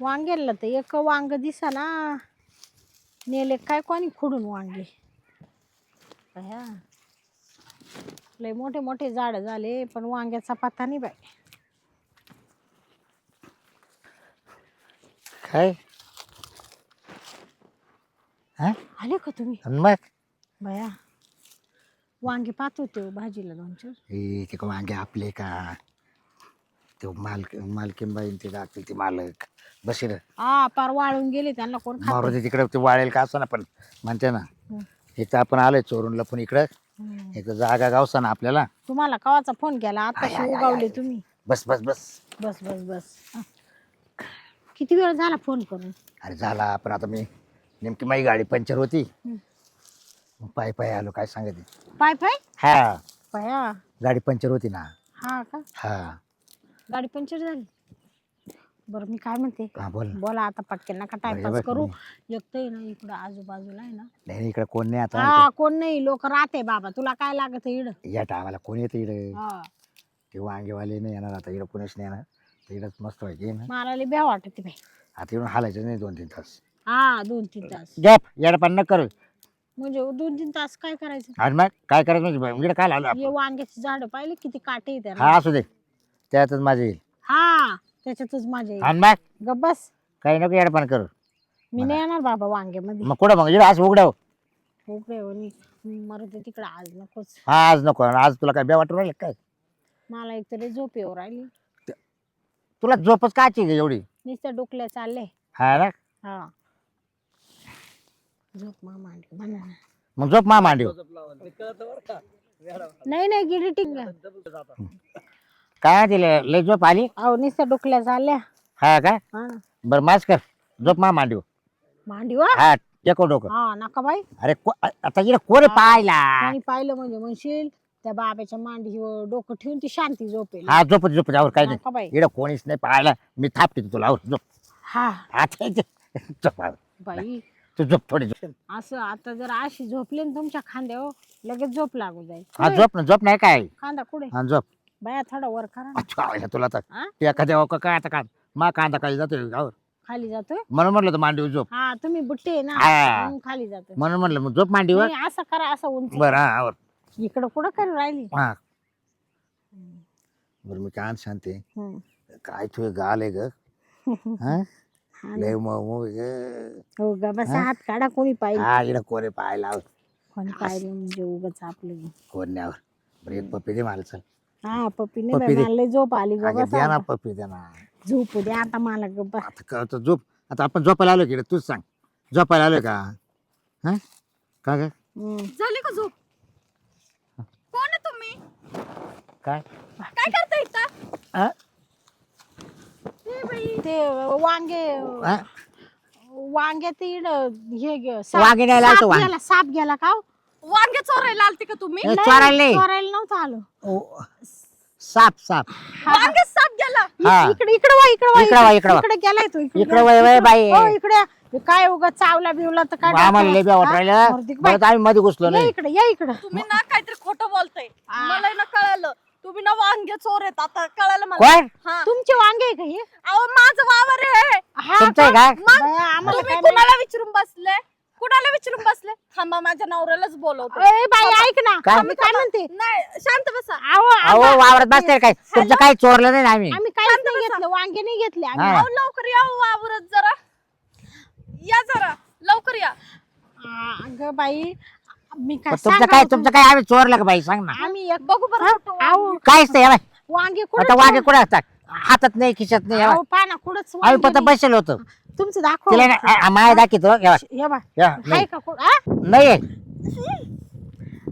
वांग्याला तर एक वांग दिसा ना नेले काय कोणी खुडून वांगे? बया लय मोठे मोठे झाड झाले पण वांग्याचा पत्ता नाही बाई. काय? हा? आले का तुम्ही? आणि मग? बया वांगे पाहत होते हो भाजीला दोन चार. हे वांगे आपले का? ते मालक मालकीनबाई ते ते मालक. बशीर. हा पार वाळून गेले त्यांना कोण खात मारुती तिकडे ते वाळेल का असं ना पण म्हणते ना. इथं आपण आलोय चोरून लपून इकडं. हम्म. इथं जागा गावसा ना आपल्याला. तुम्हाला कवाचा फोन केला? आता उगावले तुम्ही. बस बस बस. बस बस बस. हा. किती वेळ झाला फोन करून? अरे झाला पण आता मी नेमकी माझी गाडी पंक्चर होती. मग पाय पाय आलो काय सांगते. पाय पाय? हा. पाया? गाडी पंक्चर होती ना. हा का? हा. गाडी पंक्चर झाली. बरं मी काय म्हणते? हा बोल ना. बोला आता पटकन नका टाइमपास बरं, करू. एकटं आहे ना इकडं आजूबाजूला आहे ना. नाही नाही, इकडे कोण नाही आता. हा कोण नाही लोक राहते बाबा. तुला काय लागत इड? या टायमाला कोण येतं इकडे हा. ते वांगेवाले नाही येणार आता इकडे कोणीच नाही येणार. तर इकडंच मस्त व्हायची ना मला लय भ्या वाटते बाई. आता इकडून हालायचं नाही दोन तीन तास. हा दोन तीन तास. गॅप येडं पण न करू. म्हणजे दोन तीन तास काय करायचं? आणि मग काय करायचं? म्हणजे इकडे काय आलो हे वांग्याची झाड पाहिले किती काटे आहे त्याला. हा असू दे. त्यातच माझं येईल. हा त्याच्यातच माझ्या येईल. आणि मग गप्प बस. काही नको येडं पण करू. मी नाही येणार बाबा वांग्यामध्ये. मग कुठं मग? इकडे आज उघडाव उकडे आणि मरते तिकडे आज नकोच. हा आज नको. आज तुला काय बे वाटून राहिलं काय? मला एक तरी झोप येऊ राहिली. तुला झोपच काची ग एवढी? नुसत्या डोकल्या चालले हा ना? हा. झोप मा मांडली म्हणा. ना. मग झोप मा मांडीव नाही नाही गिरी टिंग. काय दिले लय झोप आली? अहो नुसत्या डोकल्या चालल्या हा का? हा. बरं मास कर. झोप मा मांडीव मांडी वा हा टेको डोकं. हा नका बाई. अरे को- आता इकडे कोण पाहिला? आणि पाहिलं म्हणजे म्हणशील त्या बाबाच्या मांडीवर डोकं ठेवून ती शांती झोपेल. हा झोप झोप आवर काय नाही. नका बाई. इकडे कोणीच नाही पाहिला. मी थापते तुला आवर झोप. हा. आता इथे झोप आवर. बाई. तू झोप थोडी झोप. असं आता जर अशी झोपली ना तुमच्या खांद्यावर लगेच झोप लागू जाईल. हा झोप ना झोप नाही काय? खांदा कुठे? हा झोप. बाया थोडा वर करा ना. अच्छा, तुला तर? एखाद्या का काय आता काय? मा कांदा काय जातोय गावर खाली जातोय? म्हणून म्हटलं तर मांडीवर झोप. हा तुम्ही बुट्टे आहे ना हा. म्हणून खाली जातोय. म्हणून म्हटलं मग झोप मांडीवर. नाही, असं करा असं उंच. बरं हा आवर. इकडं कुठं कर राहिली? हा. बरं मी काय हम्म. काय तुझे गाल आहे ग? हा? हा ना. लय मऊ आहे ग. हो गा बस हात काढा कोणी पाहिजे हा इकडे कोणी पाहायला कोणी पाहिलं म्हणजे उगाच आपलं. आवर. बरं एक पप्पी दे मला चल. हा पप्पी पप्पी नाही दे. मला लय झोप आली ग अगं बस द्या ना आता. पप्पी द्या ना झोपू दे आता मला ग बस आता काय होतं, झोप आता आपण झोपायला आलो की तूच सांग झोपायला आलोय का हा का ग हम्म. झाली का झोप कोण आहे तुम्ही काय काय करता इथं हा? ते वांगे हा? वांगे ते इड हे गे- साप- वांगे न्यायला आलतो साप वांगे. गेला साप गेला का हो? वांगे चोरायला आलते का तुम्ही ए, चोरायला नाही. चोरायला नव्हतं आलो ओ, साप साप. वांगे साप गेला. हा. इकडे इकडे वा इकडे वा इकडं गेलाय तो इकडे. इकडं वय वय बाई. हो इकडे. हे काय उगा चावला बिवला तर काय आम्हाला हा? बाई. परत आम्ही मध्ये घुसलो या नाही. इकडे या इकडे. तुम्ही ना काहीतरी खोटं बोलताय. मला ना कळालं. तुम्ही ना वांगे चोर आहेत. आता कळालं मला. कोण? हा. तुमचे वांगे आहे का हे? अहो माझं वावर आहे. हा तुमचं आहे का? आम्हाला तुम्ही काय कुणाला विचारून बसले? विचारून बसले. थांबा माझ्या नवऱ्यालाच बोलवतो. ए, बाई ऐक ना. काय? मी काय म्हणते? नाही शांत बसा. अहो अहो आम्हा- वावरात बसते काय? तुमचं काही चोरलं नाही ना आम्ही? आम्ही काहीच नाही घेतलं वांगे नाही घेतले आम्ही. हा. अहो लवकर या हो वावरत जरा. या जरा. लवकर या. आ, अगं बाई मी काय पण तुमचं सांगावं काय? तुमचं काय आम्ही चोरलं का बाई? सांग ना. आम्ही एक बघू बरं कुठं वांगे. अहो काहीच नाही बाई. वांगे आता कुठं वागे कुठे असतात? हातात नाही खिशात नाही अहो पाना कुठंच आम्ही वांगे फक्त नाही. बसेल होतो. तुमचं दाखव. तिला ना- आ- माया दाखवतो हे बघ. हे बा. या, हाय नाही. का कुठं? आ? नाही.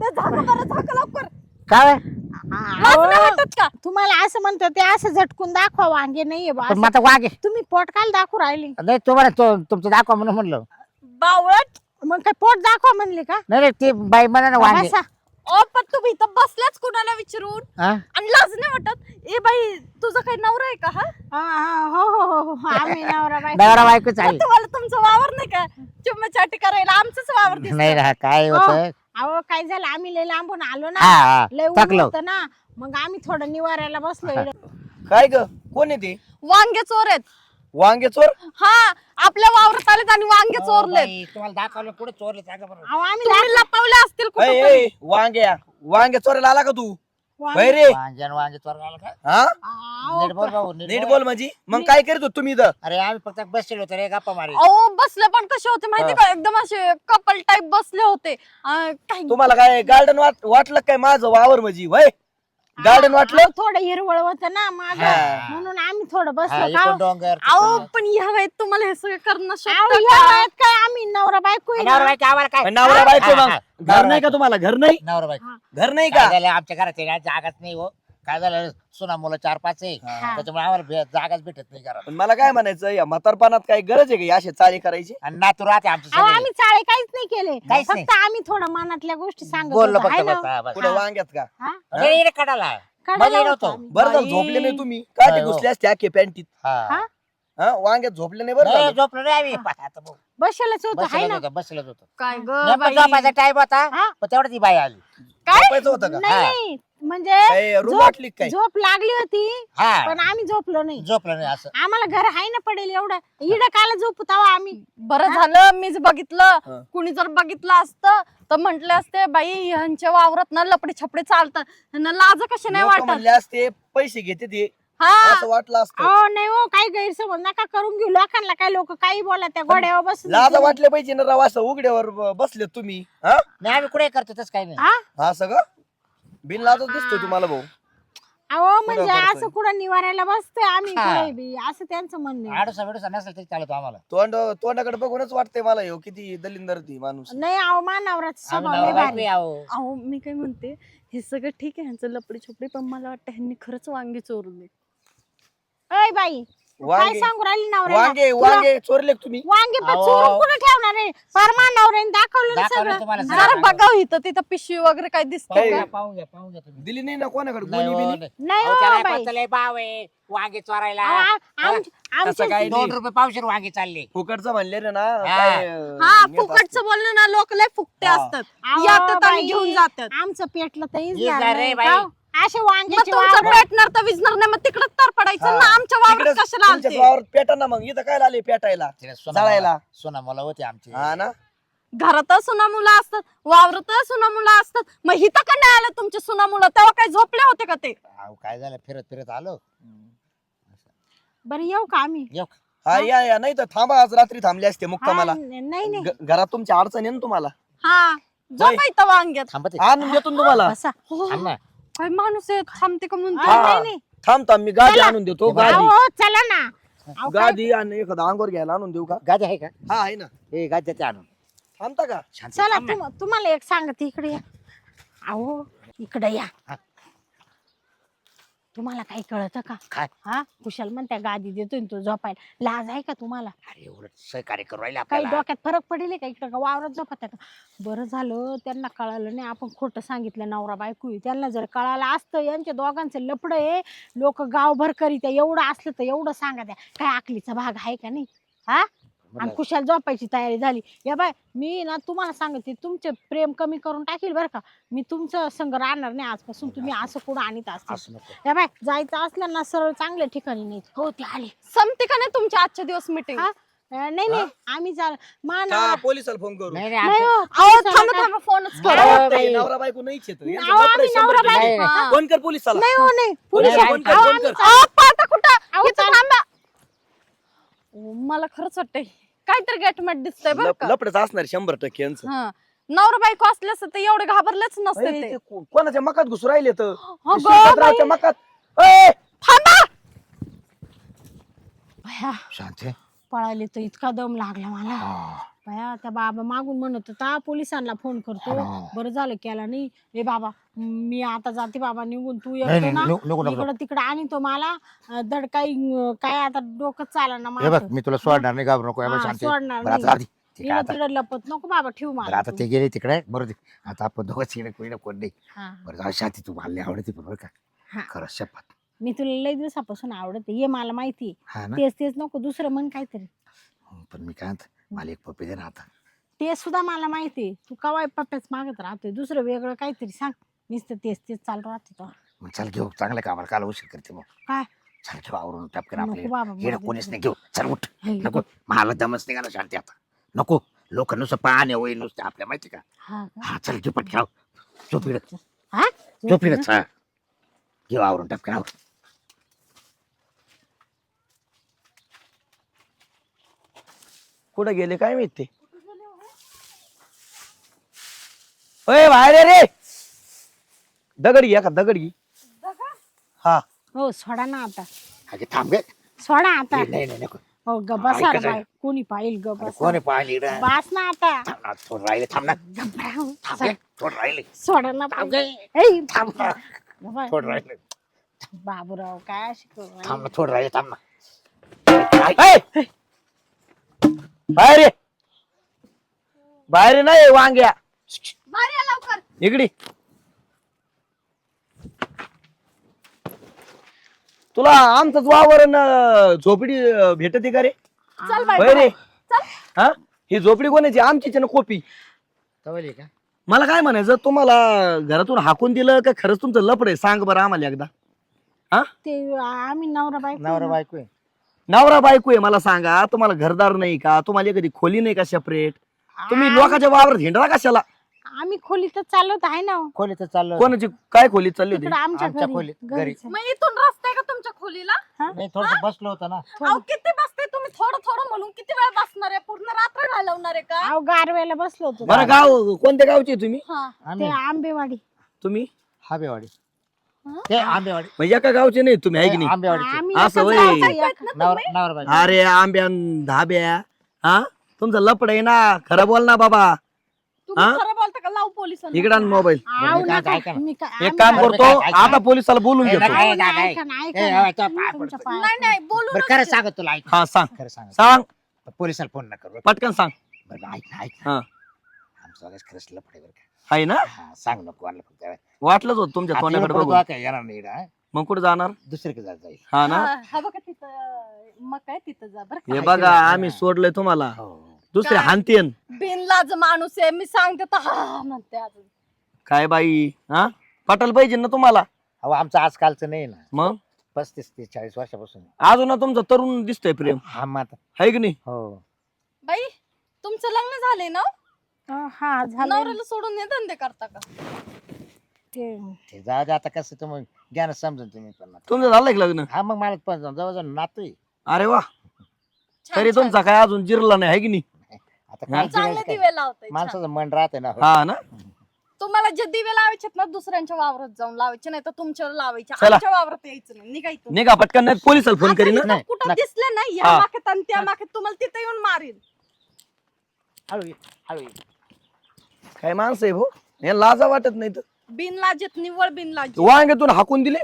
ते झाका बरं झाका लवकर. काय लाज नाही अहो, वाटत का? तुम्हाला असं म्हणतो ते असं झटकून दाखवा वांगे नाहीये बा पण असं. मग आता वागे. तुम्ही पोट काल दाखवू राहिले. नाही तुम्हाला तो तुमचं दाखवा म्हणून म्हणलं. बावळट. मग काय पोट दाखवा म्हणले का? नाही नाही ती बाई म्हणा ना वांगे. बसा. ओ पण तुम्ही इथं बसल्याच कुणाला विचारून? हा? आणि लाज नाही वाटत? ए बाई तुझा काही नवरा आहे का हा? हा, हा, हो हो हो, हो आम्ही नवरा बायको. नवरा बायकोच आहे. मग तुम्हाला तुमचं वावर नाही का? चुम्मा चाटी करायला आमचंच वावर दिसतं. नाही ना काय हो. होत? अहो काय झालं? आम्ही लय लांबून आलो हा ना. हा लय ऊन थकलो होतं ना. मग आम्ही थोडं निवारायला बसलो इकडं. काय ग? कोण आहे ते? वांगे चोर आहेत. वांगे चोर हा आपल्या वावरात आलेत आणि वांगे हो, चोरलेत बाई, तुम्हाला दाखवलं कुठे चोरले सांगा बरं. अहो आम्ही तुम्ही लपवले असतील कुठं वांग्या. वांगे चोरायला आला का तू? वांगे- बाई रे वांग्यान वांगे चोरला का? हा? नीट बोल भाऊ नीट नीट बोल. बोल म्हणजे. मग काय करत होत तुम्ही इथं? अरे आम्ही फक्त बसलो होतो रे गप्पा मारी अहो बसले पण कसे होते माहिती का? एकदम असे कपल टाईप बसले होते. अं, काही तुम्हाला काय गार्डन वाटलं काय माझं वावर म्हणजे? वय! गार्डन वाटलं? थोडं हिरवळ होत ना माझं हा. म्हणून आम्ही थोडं हा, बसलो इकडून का डोंगर अहो पण ह्या वयात तुम्हाला हे सगळं करणं शक्य का? काय? आम्ही नवरा बायको आहे नवरा. बायको आम्हाला काय? नवरा बायको हा, मग. हा. घर नाही का तुम्हाला? घर नाही? नवरा बायको. घर नाही काय का झालं? आमच्या घरात ना, जागाच नाही हो. काय झालं सुना मुलं चार पाच आहे हा. त्याच्यामुळे आम्हाला भे- जागाच भेटत नाही घरात पण मला काय म्हणायचं या म्हातारपणात काय गरज आहे का असे चाळे करायची आणि नातू राहते आमची अहो आम्ही चाळे काहीच नाही केले काहीच नाही. फक्त आम्ही थोडं मनातल्या गोष्टी सांगत बोललो होतो, फक्त हाय ना? बस, हा, बस. पुढे वांग्यात का हा? कडाला काढायला मध्ये होतो नव्हतो. आम्ही. बरं झालं. झोपले नाही तुम्ही काटे हो. घुसले असते अख्खे पॅन्टीत हा. हा? हा वांग्यात झोपले नाही बरं नाही, झालं. झोपलो नाही आम्ही आता बघ. बसलेच होतो हाय ना होतो होतो काय ग नेमकं बाई झोपायचा टाइम होता हा? पण तेवढं ती बाई आली झोपायचं होतं का नाही हा. नाही, म्हणजे काय रूम झोप- वाटली का काय? झोप लागली होती हा. पण आम्ही झोपलो नाही. झोपलो नाही असं. आम्हाला घर आहे ना पडेल एवढं. इड काला झोपू तवा आम्ही. बरं झालं मीच बघितलं. कुणी जर बघितलं असतं तर म्हंटले असते बाई ह्यांच्या वावरात ना लपडे छपडे चालतात. ह्यांना लाज कशी नाही लोकं वाटत? म्हणले असते पैसे घेते ते. हा. असं वाटलं असतं. अहो नाही हो काही गैरसमज नका करून घेऊ. लोकांना काय लोक काही बोला त्या गोड्यावर बस लाज वाटले पाहिजे ना राव असं उघड्यावर ब- बसले तुम्ही हा? नाही आम्ही कुठे करतो तसं काही नाही. हा? हा सगळं? बिन लाजच दिसतोय तुम्हाला भाऊ अहो म्हणजे करतोय? असं कुठं निवारायला बसतोय आम्ही हा. कुठे बी असं त्यांचं म्हणणं आहे. आडोसा बिडोसा नसेल तरी चालतो आम्हाला तोंड तोंडाकडे बघूनच वाटतंय मला ह्यो किती दलिंदर ती माणूस नाही अहो मानावराचा आम्ही स्वभाव नवरा लय बायको भारी आहे, अहो. मी काय म्हणते हे सगळं ठीक आहे ह्यांचं लपडे छपडे पण मला वाटतं ह्यांनी खरंच वांगे चोरले अय बाई काय वांगे सांगू राहिली नवऱ्याला वांगे तुला वांगे चोरले का तुम्ही वांगे पण अहो. चोरून कुठे ठेवणार आहे परमा नवऱ्याने दाखवलं ना दाखवलं सगळं तुम्हाला जरा सगळं. बघा इथं तिथं पिशवी वगैरे काय दिसते काय? का घ्या, पाहून घ्या पाहून घ्या तुम्ही दिली नाही ना कोणाकडे नाही कोणी हो, बिनी? नाही. नाही अहो, हो बाई भाव आहे वांगे चोरायला अहो, आम- तसं दोन नाही रुपये पावशेर वांगे चालले फुकटचं म्हणले रे ना हा. काय, अं, हा नेत फुकटचं असते. बोलणं ना लोक लय फुकटे हा. असतात अहो, येतात आणि बाई, घेऊन जातात आमचं पेटलं तर ये इजणार जा रे बाई. मग वांग्याचे तुमचं वावर- पेटणार तर विजणार नाही मग तिकडच तर पडायचं हा. ना आमच्या वावरात कशाला आलते? पेटा ना मग. इथं काय आले पेटायला? तिला जाळायला. सोना मला होते आमचे. हा ना? घरात सुना मुलं असतात वावरात सुना मुलं असतात. मग हिथं का नाही आलं तुमचे सुना मुलं? तेव्हा काय झोपले होते का ते? अहो, काय झालं? फिरत फिरत आलो. बरं येऊ का आम्ही? येऊ का? हा या या. नाही तर थांबा आज रात्री थांबले असते मुक्ता हा, मला नाही नाही. घ- घरात तुमची अडचण आहे ना तुम्हाला? हा. झोपा इथं वांग्यात. थांबते. आणून देतो ना तुम्हाला. बसा. हो, थांब ना. काय माणूस आहे? थांबते का म्हणतो हा, हा. नाही नाही. थांब थांब मी गादी आणून देतो गादी. अहो, चला ना. अहो, काय- गादी आणि एखादा अंगोर घ्यायला आणून देऊ का? गादी आहे का? हा आहे ना. हे गादी देते आणून. थांबता का? चला. तुम- तुम्हाला एक सांगते इकडे या. अहो इकडे या. हा. तुम्हाला काही कळतं का? काय? हा? कुशाल म्हणत्या गादी देतोय ना तो झोपायला. लाज आहे का तुम्हाला? अरे उलट सहकार्य करू राहिले काही आपल्याला. डोक्यात फरक पडेल का इकडं का वावरात झोपत का? बरं झालं त्यांना कळालं नाही. आपण खोटं सांगितलं नवरा बायको आहे. त्यांना जर कळालं असतं यांच्या दोघांचं लपड आहे. लोक गावभर करीत एवढं असलं तर एवढं सांगा द्या. काय आकलीचा भाग आहे का नाही? हा? आणि कुशाल झोपायची तयारी झाली. या बाय मी ना तुम्हाला सांगते तुमचे प्रेम कमी करून टाकील बरं का. मी तुमचं संग राहणार नाही आजपासून तुम्ही असं कुठं आणत असता असं नको. या बाय जायचं असलं ना सरळ चांगल्या ठिकाणी नाही हो ते आले. संपते का नाही तुमच्या आजच्या दिवस मिटिंग हा? अं, नाही नाही. आम्ही चाल मान का पोलिसाला फोन करू. नाही नाही नाही आमचं- हो, अहो पोलिसाला थांबा काय- थांबा फोनच नाही, करा. अहो, ते बाई. नवरा बायको नाहीच येत यांचं अहो, आम्ही लफडं आहे नवरा शंभर टक्के. बायको. हा. फोन कर पोलिसाला. नाही हो नाही. पोलीस पोलीस- फोन कर, अहो, फोन आम्ही कर. अहो, पाहता कुठं? इथं थांबा. मला खरंच वाटतंय काहीतरी गॅटमॅट दिसतंय बरं लप- का. लफडंच असणार शंभर टक्के यांचं. हा. नवरा बायको असले असते तर एवढे घाबरलेच नसते अरे, ते. ते को- कोणाच्या मकात घुसू राहिले तर? अगं, शिरपतरावच्या बाई. मकात? ए! थांबा! भया! शांत. पळाले तर इतका दम लागला मला. भया त्या बाबा मागून म्हणत होता पोलिसांना फोन करतो. बरं झालं केला नाही ए बाबा मी आता जाते बाबा निघून तू येतो ना नको, नको, नको. इकडं तिकडं आणि तो मला धड काही काय आता डोकं चाला ना हे बघ माझं मी तुला सोडणार नाही घाबरू नको हे शांत. सोडणार बरं, आता नाही. आधी ठीक इकडं आहे आता तिकडं लपत नको बाबा ठेवू बरं, मला आता तू. ते गेले तिकडे बरोबर आता आपण दोघं इकडे कोणी कोण नाही हा. बरं जाऊ शांती तू मला आवडते पण बरं का हा. खरंच शपथ मी तुला लई दिवसापासून आवडते. हे मला माहिती हा ना? तेच तेच नको दुसरं म्हण काहीतरी. हं, पण मी काय म्हणतो, मला एक पप्पी दे ना आता. ते सुद्धा मला माहिती तू कवाय पप्प्याच मागत राहतोय? दुसरं वेगळं काहीतरी सांग. नुसतं तेच तेच चालू राहते तो. मग चल घेऊ चांगल्या कामाला काल उशीर करते मग. काय? चल घेऊ आवरून टपकन नको आपले बाबा, येडं मला कोणीच. नाही. घेऊ चल उठ. नको. मला दमच निघाला शांती आता? नको. लोक नुसतं पाहणे होईल नुसतं आपल्या माहिती का? हा का? हा चल झोपट घ्याव झोपीडच हा? झोपीडच हा. घेऊ आवरून टपकन आवर कुठं गेले काय माहित अय बाहेर ये रे! दगड घ्या का? दगड? घे हा. हो सोडा ना आता. अगे थांब गे. सोडा आता. ए, नाही नाही नको. हो बसा रे ऐकत आहे. बाई कोणी पाहिल अरे बसा कोण पाहिली इकडं? बास ना आता. थांब ना थोडं राहिले थांब ना. गप्पा. थांब गे थोडं राहिले. सोडा ना थांब बाई. गे. ऐ, थांब ना. बाबा, थोडं राहिले. बाबूराव काय शिकव थांब ना थोडं राहिले थांब ना. ऐ! बाहेर ये. बाहेर ये नाही वांग्या. बाहेर या लवकर. इकडे. तुला आमचंच वावर न झोपडी भेटते का रे? चल बाई होय रे चल. हा? ही झोपडी कोणाची? आमचीच आहे ना कोपी. तवली का? मला काय म्हणायचं? तुम्हाला घरातून हाकून दिलं का खरंच तुमचं लपड आहे? सांग बरं आम्हाला एकदा. हा? ते आम्ही नवरा बाई नवरा बायको आहे. नवरा बायको आहे मला सांगा तुम्हाला घरदार नाही का? तुम्हाला एखादी खोली नाही का सेपरेट तुम्ही लोकांच्या वावरात हिंडला कशाला? आम्ही खोलीतच चालवत आहे ना हो. खोलीत चाललो कोणाची काय खोली चालली होती? तिकडं आमच्या आमच्या घरी खोलीत, घरी. घरीच. आहे. मग इथून रस्ता आहे का तुमच्या खोलीला? नाही थोडस बसलो होतो ना. अहो किती बसते तुम्ही? थोडं थोडं म्हणून किती वेळ बसणार आहे? पूर्ण रात्र घालवणार आहे का? अहो गारवेला बसलो होतो. बरं गाव कोणत्या गावचे तुम्ही? हा. ते आम्ही आंबेवाडी. तुम्ही? हाबेवाडी. ते आंबेवाडी. म्हणजे एका गावचे नाही तुम्ही आहे की नाही? आंबेवाडीचे. आम्ही असं एकाच होय. गावचे, एक- नवरा नवरा बायको अरे आंब्या न धाब्या. हा? तुमचं लपड आहे ना खरं बोल ना बाबा. तुम्ही हा? खरं बोलता का लावू पोलिसांना? इकडा मोबाईल. आहो मी काय- नका, ऐका ना. मी काय- एक काम करतो ऐका. आता पोलिसाला बोलून घेतो. नका. अहो, ऐका, ऐका. ऐका ना, ऐका ए, ना. याच्या पाय तुमच्या पडतो. पाया नाही नाही बोलू बरं खरं सांगत तुला ऐक. हा सांग. खरं सांग. सांग पोलिसाला फोन न करू. पटकन सांग. बरं ऐक ना ऐक. हा. ना आमचं वागाच खरंच लपडे बरं का. आहे ना? हा, सांग नको फक्त. वाटलंच होत तुमच्या आता तोंडाकडे बघून. काय येणार नाही इकडं, हा? मग कुठे जाणार? दुसरीकडे जात जाईल. हा ना? हा हा बघा तिथं मग काय तिथं जा बरं हे? बघा आम्ही सोडलंय तुम्हाला. हो. दुसरे काय? हानतीन बिनलाज माणूस आहे मी सांगते तर हा म्हणते अजून. काय बाई हा? पटायला पाहिजे ना तुम्हाला? अहो आमचं आजकालचं नाही ना. मग? पस्तीस ते चाळीस वर्षापासून. अजून ना तुमचं तरुण दिसतंय प्रेम. हा माता आहे की नाही? हो. बाई तुमचं लग्न झालंय ना? हा झालं नवऱ्याला सोडून हे धंदे करता का ते ते जाऊ दे आता कसं तुम्ही घ्या ना समजून तुम्ही पण आता. तुमचं झालंय का लग्न हा मग मला पण जवळजवळ नातोय अरे वा छान, तरी छान. तुमचा काय अजून जिरला नाही आहे की नाही आता? काय चांगले करायचं काय? दिवे लावताय छान. माणसाचं मन राहते ना हो. हा ना तुम्हाला जे दिवे लावायचे ना दुसऱ्यांच्या वावरात जाऊन लावायचे नाही तर तुमच्यावर लावायचे चला. आमच्या वावरात यायचं नाही निघायचं निघा पटकन नाही पोलिसाला फोन करीन आता ना. इथं कुठं नाही. दिसले नाही या हा. आणि त्या माकेत तुम्हाला तिथे येऊन मारीन हळू ये, हळू ये. काय माणसं आहे भाऊ? हे लाजा वाटत नाही तर बिनलाजेत निव्वळ बिनलाजेत वांग्यातून हाकून दिले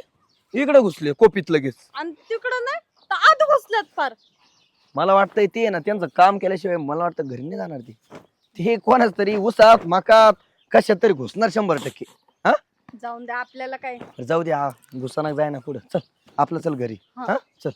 इकडे घुसले कोपीत लगेच. आणि तिकडं नाही तर आत घुसल्यात फार. मला वाटतंय ते ना त्यांचं काम केल्याशिवाय मला वाटतं घरी नाही जाणार ती. ते कोणाच तरी उसात मकात कशात तरी घुसणार शंभर टक्के. हा? जाऊन द्या आपल्याला काय? जाऊ द्या घुसणार जाय ना पुढे. चल आपलं चल घरी. हा? चल.